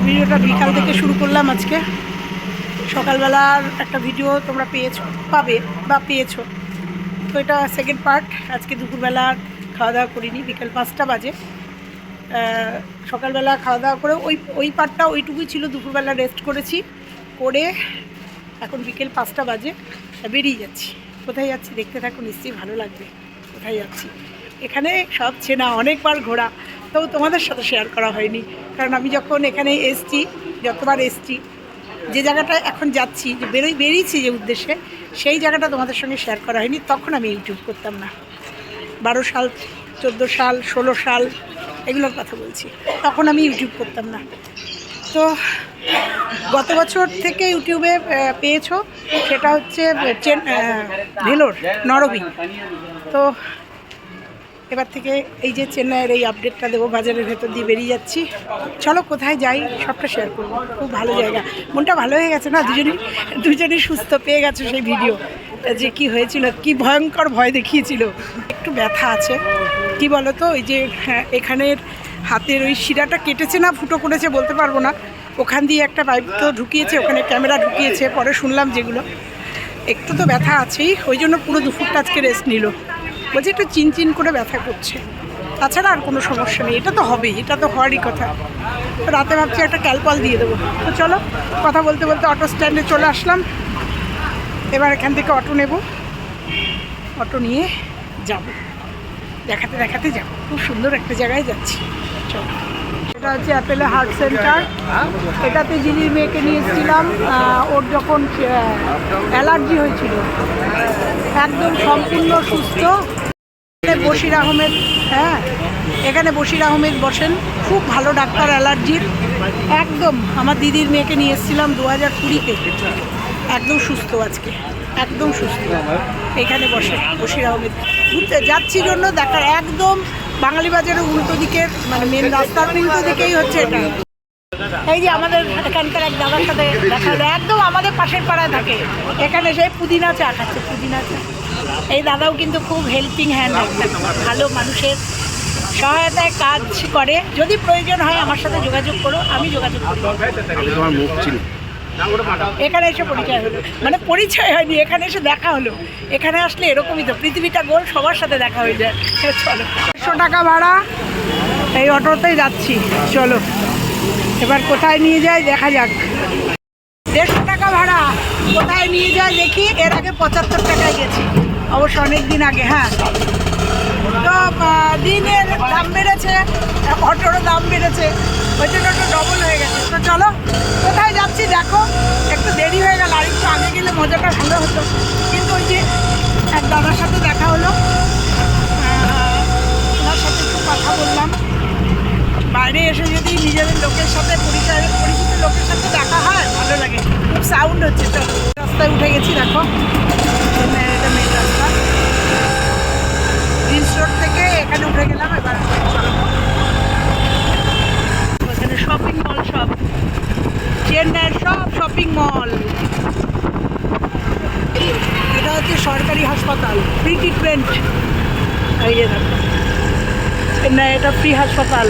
এই ভিডিওটা বিকাল থেকে শুরু করলাম আজকে। সকালবেলার একটা ভিডিও তোমরা পেয়েছ, পাবে বা পেয়েছ। তো এটা সেকেন্ড পার্ট আজকে দুপুরবেলা খাওয়া দাওয়া করিনি, বিকেল পাঁচটা বাজে। সকালবেলা খাওয়া দাওয়া করে ওই ওই পার্টটা ওইটুকুই ছিল, দুপুরবেলা রেস্ট করেছি। করে এখন বিকেল পাঁচটা বাজে, বেরিয়ে যাচ্ছি। কোথায় যাচ্ছি দেখতে থাকো, নিশ্চয়ই ভালো লাগবে। কোথায় যাচ্ছি? এখানে সব চেনা, অনেকবার ঘোরা। তবু তোমাদের সাথে শেয়ার করা হয়নি। কারণ আমি যখন এখানে এসছি, যতবার এসছি, যে জায়গাটায় এখন যাচ্ছি, যে বেরোই, বেরিয়েছি যে উদ্দেশ্যে, সেই জায়গাটা তোমাদের সঙ্গে শেয়ার করা হয়নি। তখন আমি ইউটিউব করতাম না। বারো সাল, চোদ্দ সাল, ষোলো সাল, এগুলোর কথা বলছি। তখন আমি ইউটিউব করতাম না। তো গত বছর থেকে ইউটিউবে পেয়েছ, সেটা হচ্ছে ভেলোর, নরবি। তো এবার থেকে এই যে চেন্নাইয়ের এই আপডেটটা দেবো বাজারের ভেতর দিয়ে বেরিয়ে যাচ্ছি। চলো কোথায় যাই সবটা শেয়ার করব। খুব ভালো জায়গা। মনটা ভালো হয়ে গেছে না? দুজনই দুজনই সুস্থ পেয়ে গেছে সেই ভিডিও যে কি হয়েছিল কি ভয়ঙ্কর ভয় দেখিয়েছিল। একটু ব্যথা আছে। কি বলো তো ওই যে হ্যাঁ, এখানের হাতের ওই শিরাটা কেটেছে না ফুটো করেছে বলতে পারব না। ওখান দিয়ে একটা পাইপ তো ঢুকিয়েছে ওখানে ক্যামেরা ঢুকিয়েছে পরে শুনলাম যেগুলো। একটু তো ব্যথা আছেই ওই জন্য পুরো দুপুরটা আজকে রেস্ট নিল। বলছি একটু চিনচিন করে ব্যথা করছে। তাছাড়া আর কোনো সমস্যা নেই, এটা তো হবেই, এটা তো হওয়ারই কথা। রাতে ভাবছি একটা ক্যালপল দিয়ে দেবো। তো চলো, কথা বলতে বলতে অটো স্ট্যান্ডে চলে আসলাম। এবার এখান থেকে অটো নেব। অটো নিয়ে যাব। দেখাতে দেখাতে যাব। খুব সুন্দর একটা জায়গায় যাচ্ছি। চলো। এটা হচ্ছে অ্যাপেলে হার্ট সেন্টার এটাতে দিদির মেয়েকে নিয়ে এসেছিলাম ওর যখন অ্যালার্জি হয়েছিল, একদম সম্পূর্ণ সুস্থ বশির আহমেদ হ্যাঁ এখানে বশির আহমেদ বসেন। খুব ভালো ডাক্তার, অ্যালার্জির। একদম আমার দিদির মেয়েকে নিয়ে এসেছিলাম দু হাজার কুড়িতে। একদম সুস্থ আজকে, একদম সুস্থ। এখানে বসে বশির আহমেদ। ঘুরতে যাচ্ছি জন্য দেখার একদম বাঙালি বাজারের উল্টো দিকের মানে মেন রাস্তার উল্টো দিকেই হচ্ছে এটা। এই যে আমাদের এখানকার এক দাদার সাথে দেখা হলো, একদম আমাদের পাশের পাড়ায় থাকে। এখানে সেই পুদিনা চা খাচ্ছে, পুদিনা চা। এই দাদাও কিন্তু খুব হেল্পিং হ্যান্ড একটা ভালো মানুষের সহায়তায় কাজ করে। যদি প্রয়োজন হয় আমার সাথে যোগাযোগ করো আমি যোগাযোগ করব। তোমার মুখ চিনি। এখানে এসে পরিচয় হলো। মানে পরিচয় হয়নি এখানে এসে দেখা হলো। এখানে আসলে এরকমই তো পৃথিবীটা গোল সবার সাথে দেখা হয়ে যায়। চলো। একশো টাকা ভাড়া। এই অটোতেই যাচ্ছি। চলো। এবার কোথায় নিয়ে যায় দেখা যাক। দেড়শো টাকা ভাড়া। কোথায় নিয়ে যায় দেখি এর আগে পঁচাত্তর টাকায় গেছি। অবশ্য অনেক দিন আগে হ্যাঁ। তো দিনের দাম বেড়েছে, অটোরও দাম বেড়েছে, ওই জন্য একটু ডবল হয়ে গেছে। তো চলো, কোথায় যাচ্ছি দেখো, একটু দেরি হয়ে গেল, আর একটু আগে গেলে মজাটা ভালো হতো। কিন্তু ওই যে এক দাদার সাথে দেখা হলো ওনার সাথে একটু কথা বললাম। বাইরে এসে যদি নিজেদের লোকের সাথে, পরিচয়, পরিচিত লোকের সাথে দেখা হয়, ভালো লাগে। খুব সাউন্ড হচ্ছে তো রাস্তায় উঠে গেছি, দেখো চেন্নাইয়ের এটা মেন রাস্তা জিন্স রোড থেকে এখানে উঠে গেলাম এবার চলবো। এখানে শপিং মল সব চেন্নাইয়ের সব শপিং মল এটা হচ্ছে সরকারি হাসপাতাল ফ্রি ট্রিটমেন্ট এই যে দেখো চেন্নাই এটা ফ্রি হাসপাতাল।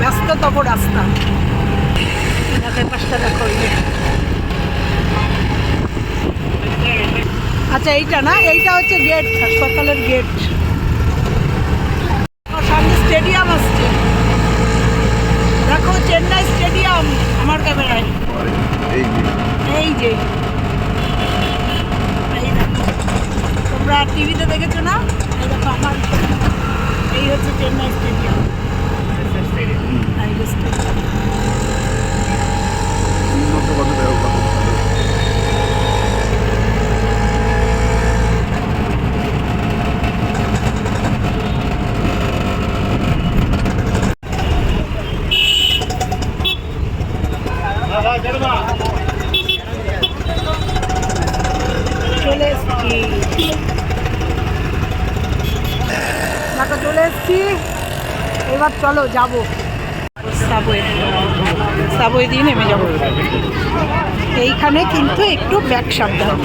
ব্যস্ততম রাস্তা। রাতের পাশটা দেখো আচ্ছা এইটা না এইটা হচ্ছে গেট হাসপাতালের গেট সামনে স্টেডিয়াম আসছে। দেখো চেন্নাই স্টেডিয়াম আমার ক্যামেরায়। এই এই যে এই দেখো তোমরা টিভিতে দেখেছ না? এই হচ্ছে চেন্নাই স্টেডিয়াম। চলে এসছি দেখো চলে এসছি। এবার চলো যাব। সাবওয়ে। সাবওয়ে দিয়ে নেমে যাব। এইখানে কিন্তু একটু ব্যাক সাবধান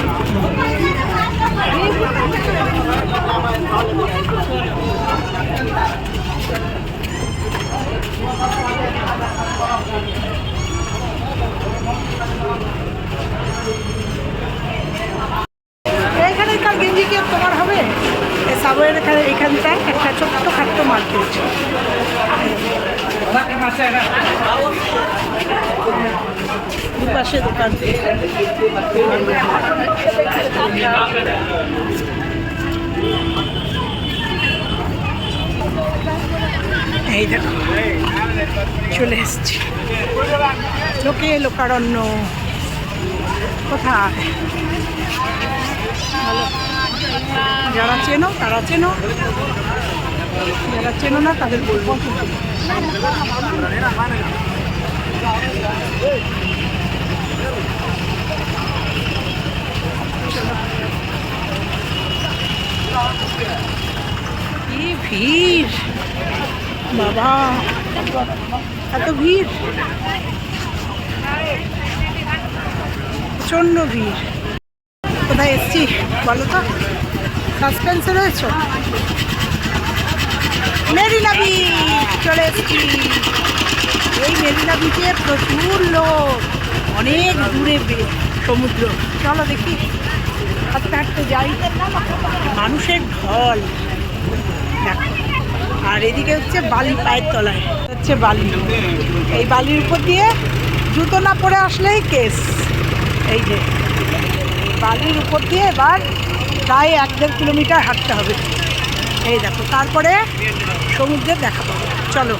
মার্কেট দুপাশে দোকান এই দেখো চলে এসছি লোকে লোকারণ্য কোথায় ভালো যারা চেনো তারা চেনো যারা চেনো না তাদের বলব কি ভিড় বাবা। এত ভিড়। প্রচণ্ড ভিড়। কোথায় এসছি বলো তো। সাসপেন্সে রয়েছ? মেরিনা বিচ চলে এসছি। এই মেরিনা বিচে প্রচুর লোক। অনেক দূরে সমুদ্র। চলো দেখি। হাঁটতে হাঁটতে যাই। মানুষের ঢল। আর এদিকে হচ্ছে বালি পায়ের তলায়। হচ্ছে বালি। এই বালির উপর দিয়ে জুতো না পরে আসলেই কেস। এই যে, বালির উপর দিয়ে এবার প্রায় এক দেড় কিলোমিটার হাঁটতে হবে। এই দেখো, তারপরে সমুদ্রে দেখা পাবো। চলো।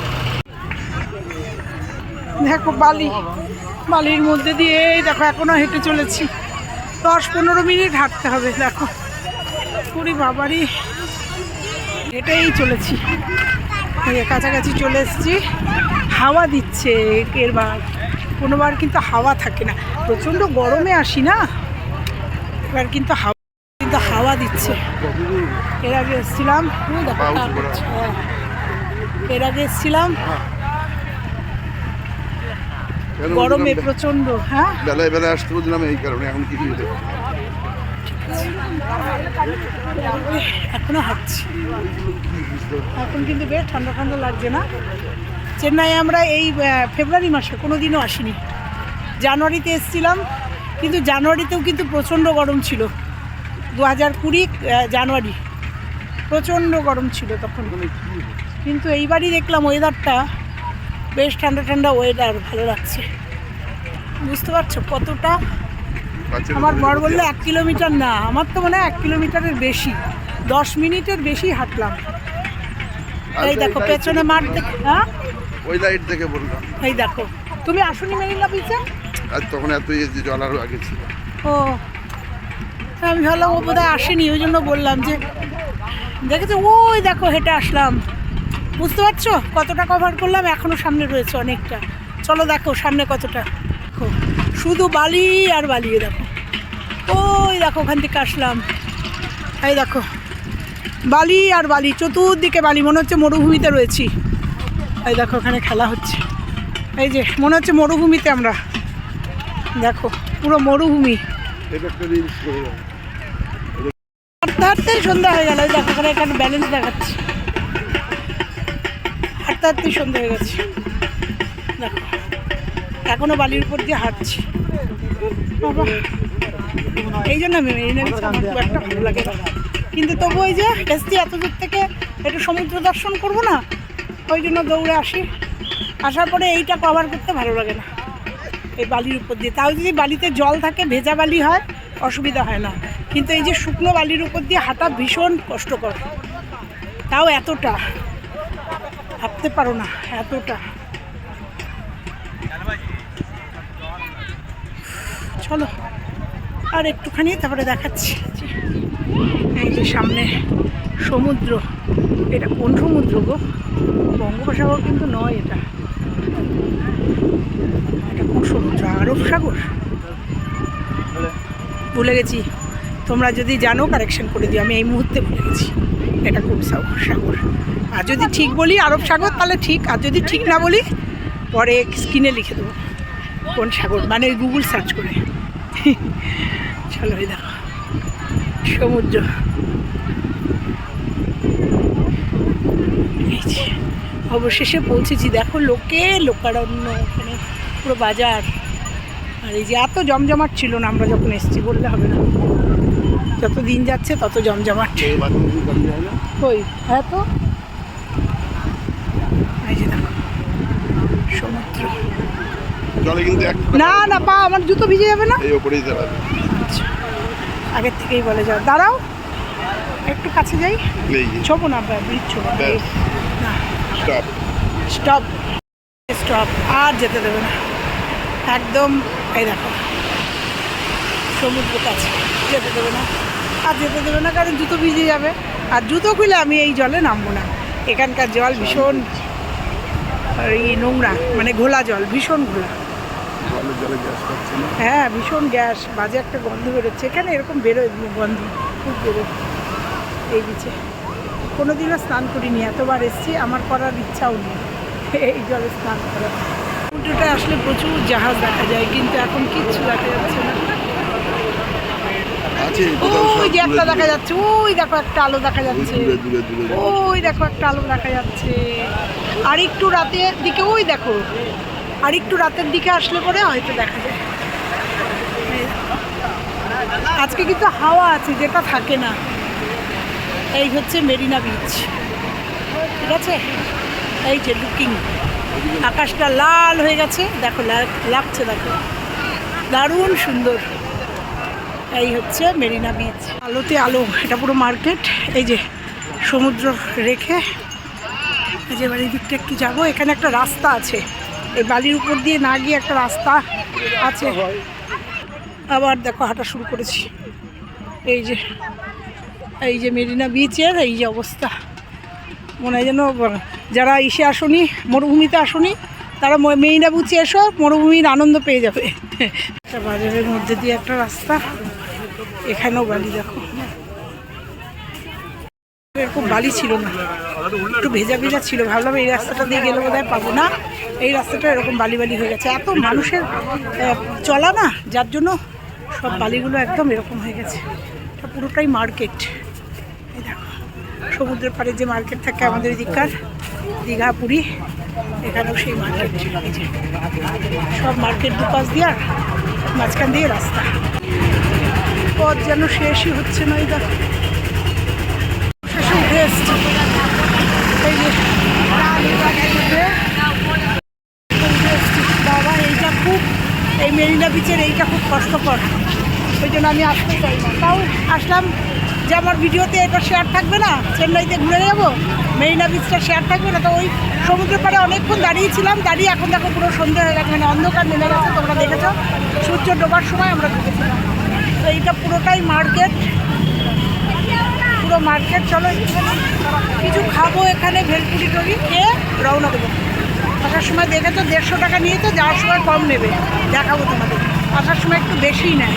দেখো বালি, বালির মধ্যে দিয়ে এই দেখো, এখনও হেঁটে চলেছি। দশ পনেরো মিনিট হাঁটতে হবে, দেখো। পুরি বাবারই হেঁটেই চলেছি। কাছাকাছি চলে এসেছি। হাওয়া দিচ্ছে এরবার কোনোবার কিন্তু হাওয়া থাকে না। প্রচণ্ড গরমে আসি না? এবার কিন্তু হাওয়া কিন্তু হাওয়া দিচ্ছে। এর আগে এসেছিলাম। হ্যাঁ। এর আগে এসেছিলাম। গরমে বলছিলাম, প্রচণ্ড হ্যাঁ। বেলায় বেলায় আসতে বলছিলাম এই কারণে এখন কি এখনও হাঁটছি। এখন কিন্তু বেশ ঠান্ডা ঠান্ডা লাগছে না। চেন্নাই আমরা এই ফেব্রুয়ারি মাসে কোনো দিনও আসিনি। জানুয়ারিতে এসেছিলাম, কিন্তু জানুয়ারিতেও কিন্তু প্রচণ্ড গরম ছিল। দু হাজার কুড়ি জানুয়ারি। প্রচণ্ড গরম ছিল তখন। কিন্তু এইবারই দেখলাম ওয়েদারটা বেশ ঠান্ডা ঠান্ডা ওয়েদার ভালো লাগছে। বুঝতে পারছ কতটা আমার বর বলল এক কিলোমিটার না আমার তো মনে হয় এক কিলোমিটারের বেশি। দশ মিনিটের বেশি হাঁটলাম। এই দেখো পেছনে মাঠ দেখে হ্যাঁ? ওই লাইট দেখে বললাম। এই দেখো তুমি আসুনি মেরিনা বিচে আর তখন এত ইয়ে জল আরও আগে ছিল। ও আমি ভাবলাম ও বোধহয় আসেনি ওই জন্য বললাম যে দেখেছ? ওই দেখো হেঁটে আসলাম। বুঝতে পারছ? কতটা কভার করলাম এখনও সামনে রয়েছে অনেকটা। চলো দেখো সামনে কতটা। শুধু বালি আর বালি দেখো। ওই দেখো ওখান থেকে আসলাম। এই দেখো বালি আর বালি চতুর্দিকে বালি মনে হচ্ছে মরুভূমিতে রয়েছি। এই দেখো ওখানে খেলা হচ্ছে। এই যে মনে হচ্ছে মরুভূমিতে আমরা। দেখো পুরো মরুভূমি। হাঁটতে সন্ধ্যা হয়ে গেল। দেখো এখানে এখানে ব্যালেন্স দেখাচ্ছে। হাঁটতে হাঁটতেই সন্ধ্যা হয়ে গেছে। দেখো। এখনও বালির উপর দিয়ে হাঁটছি। এই জন্য আমি বিচ আমার খুব একটা ভালো লাগে। কিন্তু তবু ওই যে এসছি এত দূর থেকে, একটু সমুদ্র দর্শন করব না, ওই জন্য দৌড়ে আসি। আসার পরে এইটা কভার করতে ভালো লাগে না, এই বালির উপর দিয়ে। তাও যদি বালিতে জল থাকে, ভেজা বালি হয়, অসুবিধা হয় না। কিন্তু এই যে শুকনো বালির উপর দিয়ে হাঁটা ভীষণ কষ্টকর। তাও এতটা, ভাবতে পারো না, এতটা। চলো। আর একটুখানি তারপরে দেখাচ্ছি। এই যে সামনে সমুদ্র। এটা কোন সমুদ্র গো? বঙ্গোপসাগর কিন্তু নয় এটা। এটা কোন সমুদ্র? আরব সাগর? ভুলে গেছি। তোমরা যদি জানো কারেকশন করে দিও। আমি এই মুহূর্তে ভুলে গেছি। এটা কোন সাগর? সাগর। আর যদি ঠিক বলি, আরব সাগর, তাহলে ঠিক। আর যদি ঠিক না বলি, পরে স্ক্রিনে লিখে দেবো। কোন সাগর? মানে গুগল সার্চ করে। চলো এই দেখো সমুদ্র। অবশেষে পৌঁছেছি। দেখো লোকে লোকারণ্য ওখানে পুরো বাজার। আর এই যে এত জমজমাট ছিল না আমরা যখন এসছি বললে হবে না। যত দিন যাচ্ছে তত জমজমাট। ওই হ্যাঁ তো। এই যে দেখো সমুদ্র। জলে কিন্তু না না পা আমার জুতো ভিজে যাবে না? এই ওপরেই দাঁড়াবে আগের থেকেই বলে যাও। দাঁড়াও একটু কাছে যাই। ছোবো না ব্রিজ ছোবো না। স্টপ। স্টপ। স্টপ। আর যেতে দেবে না। একদম এই দেখো। সমুদ্র কাছে। যেতে দেবে না। আর যেতে দেবে না কারণ জুতো ভিজে যাবে। আর জুতো খুলে আমি এই জলে নামবো না। এখানকার জল ভীষণ এই নোংরা মানে ঘোলা জল ভীষণ ঘোলা। জলে জলে গ্যাস পাচ্ছে না। হ্যাঁ ভীষণ গ্যাস বাজে একটা গন্ধ বেরোচ্ছে। এখানে এরকম বেরোয় গন্ধ খুব বেরোয়। এই বিচে কোনো দিনও স্নান করিনি এতবার এসছি আমার করার ইচ্ছাও নেই। এই জলে স্নান করা। সমুদ্রটা আসলে প্রচুর জাহাজ দেখা যায় কিন্তু এখন কিচ্ছু দেখা যাচ্ছে না। ওই যে একটা দেখা যাচ্ছে ওই দেখো একটা আলো দেখা যাচ্ছে। ওই দেখো একটা আলো দেখা যাচ্ছে। আর একটু রাতের দিকে ওই দেখো আর একটু রাতের দিকে আসলে পরে হয়তো দেখা যায়। আজকে কিন্তু হাওয়া আছে, যেটা থাকে না। এই হচ্ছে মেরিনা বিচ। ঠিক আছে? এই যে লুকিং আকাশটা লাল হয়ে গেছে। দেখো লাগ- লাগছে, দেখো। দারুণ সুন্দর। এই হচ্ছে মেরিনা বিচ। আলোতে আলো, এটা পুরো মার্কেট। এই যে সমুদ্র রেখে এই যে এবার এই দিকটা একটু যাব। এখানে একটা রাস্তা আছে। এই বালির উপর দিয়ে না গিয়ে একটা রাস্তা আছে। আবার দেখো হাঁটা শুরু করেছি। এই যে এই যে মেরিনা বিচের এই যে অবস্থা। মনে হয় যেন যারা ইসে আসনি, মরুভূমিতে আসনি, তারা মেরিনা বিচে এসো, মরুভূমির আনন্দ পেয়ে যাবে। একটা বাজারের মধ্যে দিয়ে একটা রাস্তা। এখানেও বালি দেখো। এরকম বালি ছিল না। একটু ভেজা ভেজা ছিল। ভাবলাম এই রাস্তাটা দিয়ে গেলে বোধহয় পাবো না। এই রাস্তাটা এরকম বালি বালি হয়ে গেছে। এত মানুষের চলা না, যার জন্য সব বালিগুলো একদম এরকম হয়ে গেছে। এটা পুরোটাই মার্কেট। এই দেখো, সমুদ্রের পাড়ে যে মার্কেট থাকে আমাদের এদিককার, দীঘা, পুরী, এখানেও সেই মার্কেট। সব মার্কেট দুপাশ দিয়ে আর মাঝখান দিয়ে রাস্তা। পথ যেন শেষই হচ্ছে না, এই দেখো। শেষে উঠে এসছি এই যে উঠে উঠে এসছি। বাবা এইটা খুব, এই মেরিনা বিচের এইটা খুব কষ্টকর। ওই জন্য আমি আসতে চাই না। তাও আসলাম যে আমার ভিডিওতে এটা শেয়ার থাকবে না, চেন্নাইতে ঘুরে যাব, মেরিনা বিচটা শেয়ার থাকবে না, তো ওই সমুদ্রের পাড়ে অনেকক্ষণ দাঁড়িয়েছিলাম দাঁড়িয়ে এখন দেখো পুরো সন্ধে হয়ে গেছে মানে অন্ধকার নেমে গেছে, তোমরা দেখেছ। সূর্য ডোবার সময় আমরা ঢুকেছিলাম। তো এইটা পুরোটাই মার্কেট পুরো মার্কেট চলো কিছু খাব এখানে, ভেলপুরি টরি খেয়ে রওনা দেবো। আসার সময় দেখে তো দেড়শো টাকা নিয়ে তো যাওয়ার সময় কম নেবে। দেখাবো তোমাদের। আসার সময় একটু বেশিই নেয়।